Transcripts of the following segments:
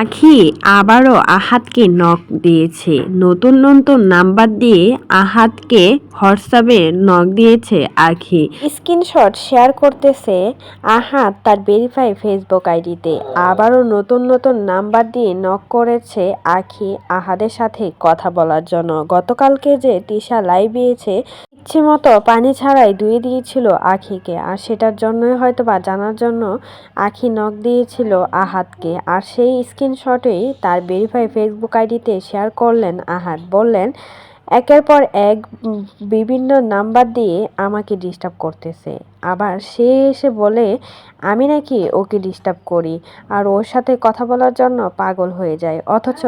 আখি আবারও আহাতকে নক দিয়েছে। নতুন নতুন নাম্বার দিয়ে আহাতকে হোয়াটসঅ্যাপে নক দিয়েছে আখি। স্ক্রিনশট শেয়ার করতেছে আহাত তার ভেরিফাই ফেসবুক আইডিতে। আবারও নতুন নতুন নাম্বার দিয়ে নক করেছে আখি আহাদের সাথে কথা বলার জন্য। গতকালকে যে তিশা লাইভ দিয়েছে ইচ্ছে মতো পানি ছাড়াই ধুয়ে দিয়েছিল আখিকে, আর সেটার জন্যই হয়তো বা জানার জন্য আখি নখ দিয়েছিল আহাতকে, আর সেই স্ক্রিনশটেই তার ভেরিফাই ফেসবুক আইডিতে শেয়ার করলেন আহাত। বললেন, একের পর এক বিভিন্ন নাম্বার দিয়ে আমাকে ডিস্টার্ব করতেছে। আবার সে এসে বলে, আমি নাকি ওকে ডিস্টার্ব করি। আর ওর সাথে কথা বলার জন্য পাগল হয়ে যায়। অথচ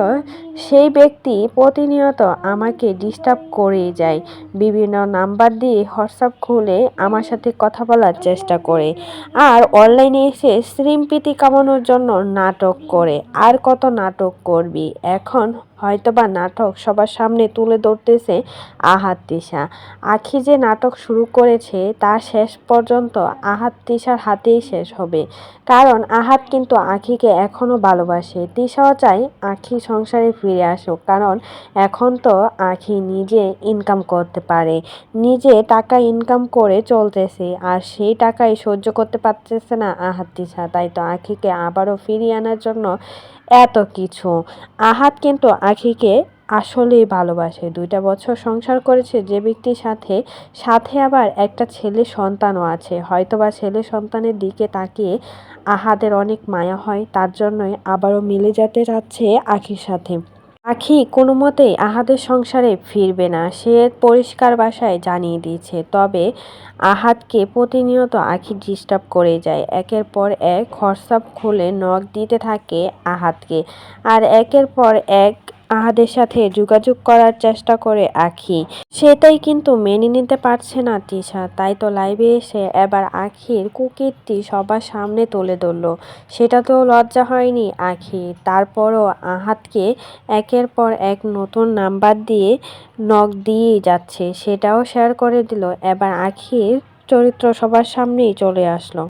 সেই ব্যক্তি প্রতিনিয়ত আমাকে ডিস্টার্ব করেই যায়। বিভিন্ন নাম্বার দিয়ে হোয়াটসঅ্যাপ খুলে আমার সাথে কথা বলার চেষ্টা করে। আর অনলাইনে এসে শ্রীমপ্রীতি কামানোর জন্য নাটক করে। আর কত নাটক করবি? এখন হয়তোবা নাটক সবার সামনে তুলে ধরতেছে আহাত দিশা। আখি যে নাটক শুরু করেছে তা শেষ পর্যন্ত আহাত তিশার হাতেই শেষ হবে। কারণ আহাত কিন্তু আখিকে এখনও ভালোবাসে। তিশাও চায় আখি সংসারে ফিরে আসুক। কারণ এখন তো আখি নিজে ইনকাম করতে পারে। নিজে টাকা ইনকাম করে চলতেছে আর সেই টাকাই সহ্য করতে পারতেছে না আহাত তিশা। তাই তো আখিকে আবারও ফিরিয়ে আনার জন্য এত কিছু। আহাত কিন্তু আখিকে আসলেই ভালোবাসে। দুইটা বছর সংসার করেছে, যে ব্যক্তির সাথে সাথে আবার একটা ছেলে সন্তানও আছে। হয়তোবা ছেলে সন্তানের দিকে তাকিয়ে আহাদের অনেক মায়া হয়, তার জন্যই আবারও মিলে যেতে যাচ্ছে আখির সাথে। আখি কোনো মতেই আহাদের সংসারে ফিরবে না, সে পরিষ্কার বাসায় জানিয়ে দিয়েছে। তবে আহাদকে প্রতিনিয়ত আখি ডিস্টার্ব করে যায়। একের পর এক হোয়াটসঅ্যাপ খুলে নখ দিতে থাকে আহাদকে। আর একের পর এক আহাদের সাথে যোগাযোগ করার চেষ্টা করে আখি। সেটাই কিন্তু মেনে নিতে পারছে না তিশা। তাই তো লাইভে এসে এবার আখির কুকীর্তি সবার সামনে তুলে ধরলো। সেটা তো লজ্জা হয়নি আখি। তারপরও আহাতকে একের পর এক নতুন নাম্বার দিয়ে নক দিয়েই যাচ্ছে। সেটাও শেয়ার করে দিল। এবার আখির চরিত্র সবার সামনেই চলে আসলো।